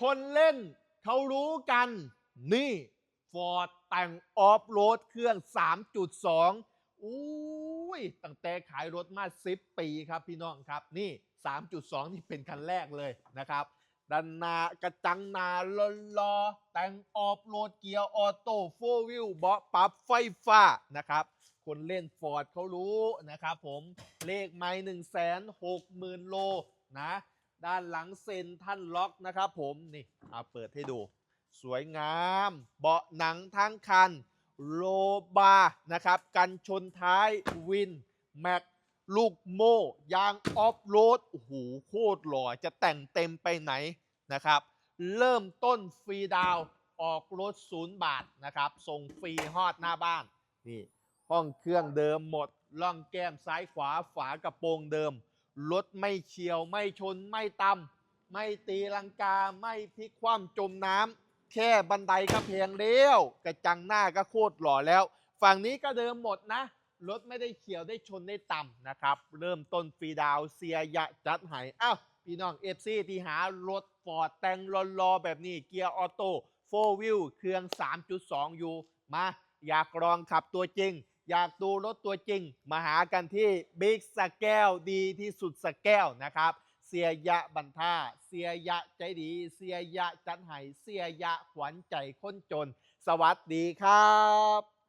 คนเล่นเขารู้กัน นี่ฟอร์ดแต่งออฟโรดเครื่อง 3.2อุ้ยตั้งแต่ขายรถมา10ปีครับพี่น้องครับ นี่ 3.2 นี่เป็นคันแรกเลยนะครับด้านหน้ากระจังหนาลอลอแต่งออฟโรดเกียร์ออโต้โฟวิลเบาะปรับไฟฟ้านะครับ คนเล่นฟอร์ดเขารู้นะครับผมเลขไม้หนึ่งแสนหกหมื่นโลนะ ด้านหลังเซนท่านล็อกนะครับผมนี่เอาเปิดให้ดู สวยงาม เบาะหนังทั้งคัน โลบานะครับ กันชนท้ายวิน แม็กลูกโม่ยางออฟโรดโอ้โหโคตรหล่อจะแต่งเต็มไปไหนนะครับ เริ่มต้นฟรีดาวออกรถศูนย์บาทนะครับ ส่งฟรีฮอดหน้าบ้านนี่ห้องเครื่องเดิมหมดล่องแก้มซ้ายขวาฝากระโปรงเดิม รถไม่เฉียว ไม่ชนไม่ตำไม่ตีลังกาไม่พลิกคว่ำจมน้ำแค่บันไดก็เพียงเดียว กระจังหน้าก็โคตรหล่อแล้ว ฝั่งนี้ก็เดิมหมดนะ รถไม่ได้เฉียวได้ชนได้ต่ำนะครับ เริ่มต้นฟรีดาวเสียยะจัดหายอ้าวพี่น้องเอฟซีที่หารถฟอร์ดแต่งรอๆแบบนี้เกียร์ออโต้โฟวิลเครื่อง 3.2อยู่มาอยากลองขับตัวจริง อยากดูรถตัวจริง มาหากันที่บิ๊กสแกลดีที่สุดสแกลนะครับ เสียยะบันท่า เสียยะใจดี เสียยะจันไห่เสียยะขวัญใจคนจน สวัสดีครับ